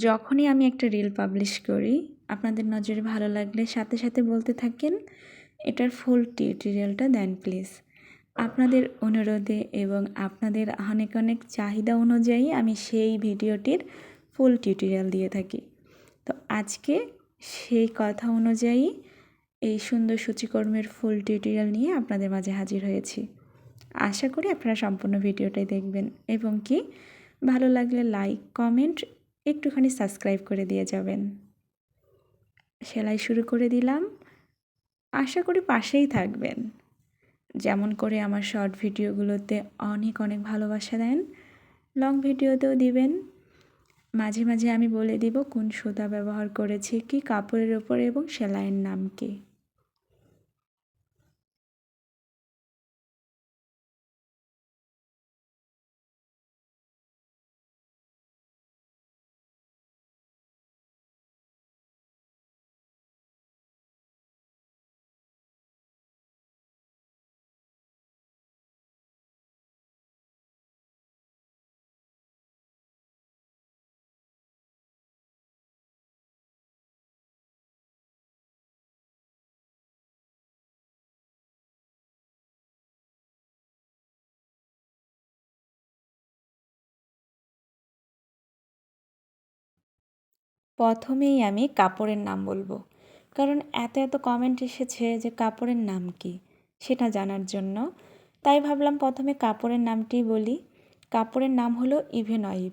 যখনই আমি একটা রিল পাবলিশ করি, আপনাদের নজরে ভালো লাগলে সাথে সাথে বলতে থাকেন, এটার ফুল টিউটোরিয়ালটা দেন প্লিজ আপনাদের অনুরোধে এবং আপনাদের অনেক অনেক চাহিদা অনুযায়ী আমি সেই ভিডিওটির ফুল টিউটোরিয়াল দিয়ে থাকি। তো আজকে সেই কথা অনুযায়ী এই সুন্দর সূচিকর্মের ফুল টিউটোরিয়াল নিয়ে আপনাদের মাঝে হাজির হয়েছি। আশা করি আপনারা সম্পূর্ণ ভিডিওটাই দেখবেন এবং কি ভালো লাগলে লাইক কমেন্ট একটুখানি সাবস্ক্রাইব করে দিয়ে যাবেন। সেলাই শুরু করে দিলাম। আশা করি পাশেই থাকবেন। যেমন করে আমার শর্ট ভিডিওগুলোতে অনেক অনেক ভালোবাসা দেন। লং ভিডিওতেও দিবেন। মাঝে মাঝে আমি বলে দিব কোন সুতা ব্যবহার করেছি, কি কাপড়ের ওপর এবং সেলাইয়ের নাম কী। প্রথমেই আমি কাপড়ের নাম বলব। কারণ এত এত কমেন্ট এসেছে যে কাপড়ের নাম কি? সেটা জানার জন্য। তাই ভাবলাম প্রথমে কাপড়ের নামটি বলি। কাপড়ের নাম হলো ইভেনয়েভ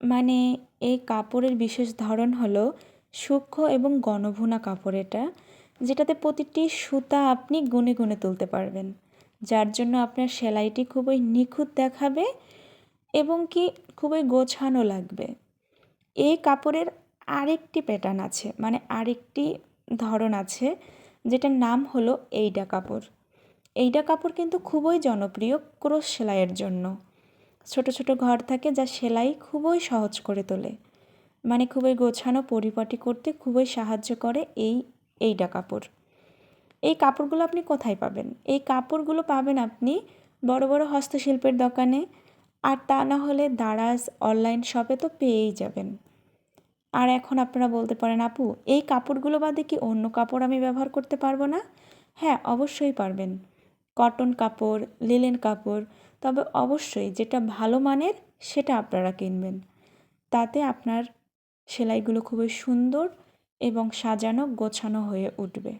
মানে এই কাপড়ের বিশেষ ধরন হলো সূক্ষ্ম এবং গণভুনা কাপড় এটা, যেটাতে প্রতিটি সুতা আপনি গুনে গুনে তুলতে পারবেন। যার জন্য আপনার সেলাইটি খুবই নিখুঁত দেখাবে এবং কি খুবই গোছানো লাগবে। এই কাপড়ের আরেকটি প্যাটার্ন আছে মানে আরেকটি ধরন আছে, যেটার নাম হলো এইডা কাপড়। এইডা কাপড় কিন্তু খুবই জনপ্রিয় ক্রোশ সেলাইয়ের জন্য। ছোট ছোট ঘর থাকে যা সেলাই খুবই সহজ করে তোলে। মানে খুবই গোছানো, পরিপাটি করতে খুবই সাহায্য করে এই এইডা কাপড়। এই কাপড়গুলো আপনি কোথায় পাবেন? এই কাপড়গুলো পাবেন আপনি বড় বড় হস্তশিল্পের দোকানে, আর তা না হলে দারাজ অনলাইন শপে তো পেয়েই যাবেন। আর এখন আপনারা বলতে পারেন, আপু, এই কাপড়গুলো বাদে কি অন্য কাপড় আমি ব্যবহার করতে পারব না? হ্যাঁ অবশ্যই পারবেন। কটন কাপড় লিলেন কাপড়, তবে অবশ্যই যেটা ভালো মানের সেটা আপনারা কিনবেন। তাতে আপনার সেলাইগুলো খুবই সুন্দর এবং সাজানো গোছানো হয়ে উঠবে।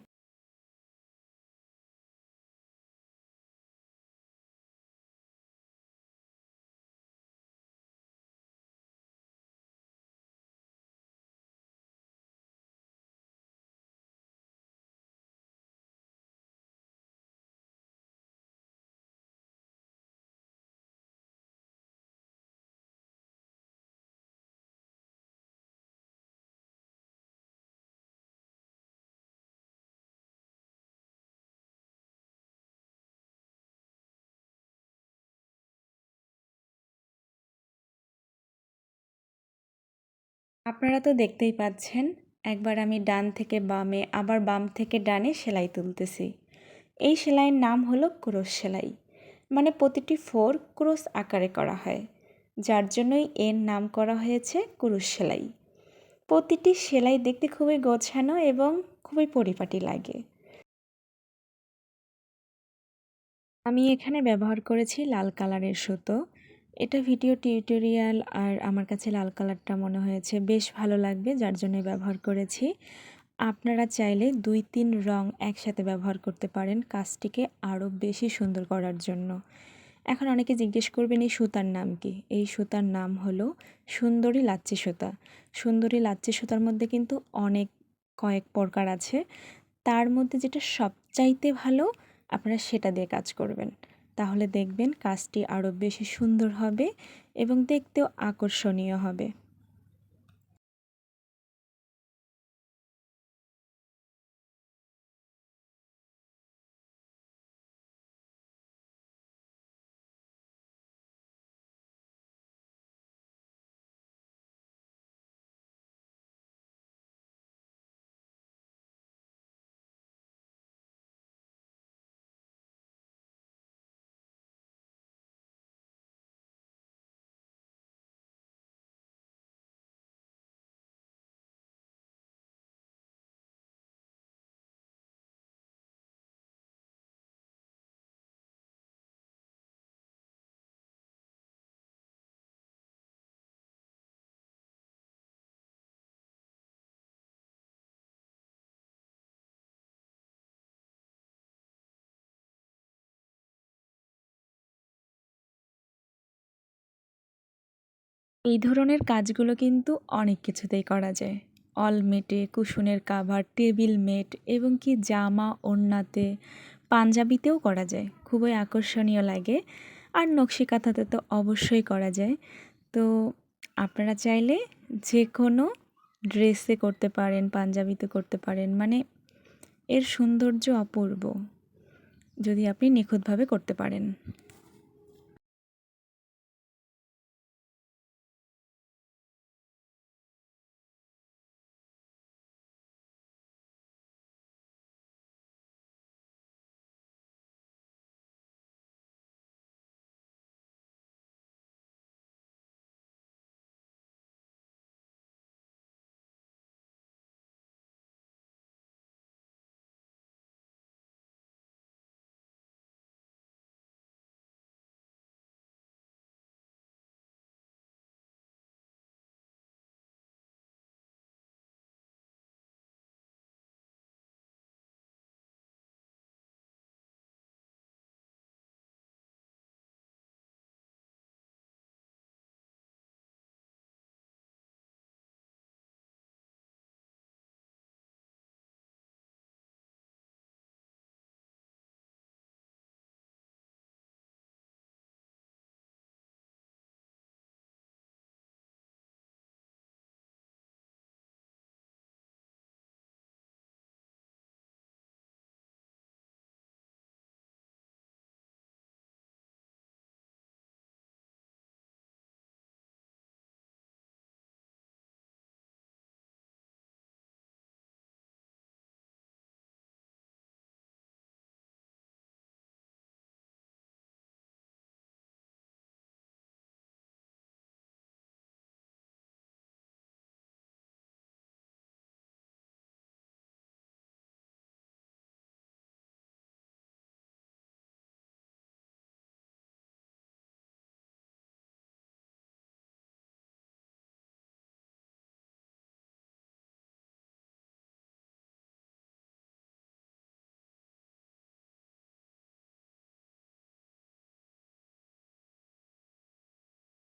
আপনারা তো দেখতেই পাচ্ছেন, একবার আমি ডান থেকে বামে, আবার বাম থেকে ডানে সেলাই তুলতেছি। এই সেলাইয়ের নাম হলো ক্রোশ সেলাই। মানে প্রতিটি ফোর ক্রোশ আকারে করা হয়, যার জন্যই এর নাম করা হয়েছে ক্রুশ সেলাই। প্রতিটি সেলাই দেখতে খুবই গোছানো এবং খুবই পরিপাটি লাগে। আমি এখানে ব্যবহার করেছি লাল কালারের সুতো। এটা ভিডিও টিউটোরিয়াল আর আমার কাছে লাল কালারটা মনে হয়েছে। বেশ ভালো লাগবে, যার জন্য ব্যবহার করেছি। আপনারা চাইলে দুই তিন রং একসাথে ব্যবহার করতে পারেন কাজটিকে আরও বেশি সুন্দর করার জন্য। এখন অনেকে জিজ্ঞেস করবেন, এই সুতার নাম কি? এই সুতার নাম হলো সুন্দরী লাচ্ছি সুতা। সুন্দরী লাচ্ছি সুতার মধ্যে কিন্তু অনেক কয়েক প্রকার আছে। তার মধ্যে যেটা সবচাইতে ভালো, আপনারা সেটা দিয়ে কাজ করবেন। তাহলে দেখবেন কাজটি আরও বেশি সুন্দর হবে এবং দেখতেও আকর্ষণীয় হবে। এই ধরনের কাজগুলো কিন্তু অনেক কিছুতেই করা যায়। অলমেটে কুশনের কাভার, টেবিল মেট এবং কি জামা, ওড়নাতে, পাঞ্জাবিতেও করা যায়। খুবই আকর্ষণীয় লাগে আর নকশি কাঁথাতে তো অবশ্যই করা যায়। তো আপনারা চাইলে যে কোনো ড্রেসে করতে পারেন, পাঞ্জাবিতে করতে পারেন মানে এর সৌন্দর্য অপূর্ব। যদি আপনি নিখুঁতভাবে করতে পারেন।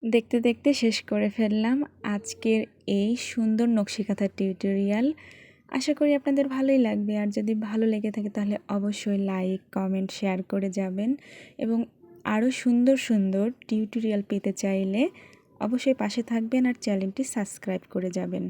দেখতে দেখতে শেষ করে ফেললাম আজকের এই সুন্দর নকশিকাথা টিউটোরিয়াল। আশা করি আপনাদের ভালোই লাগবে। আর যদি ভালো লেগে থাকে তাহলে অবশ্যই লাইক, কমেন্ট, শেয়ার করে যাবেন। এবং আরও সুন্দর সুন্দর টিউটোরিয়াল পেতে চাইলে অবশ্যই পাশে থাকবেন আর চ্যানেলটি সাবস্ক্রাইব করে যাবেন।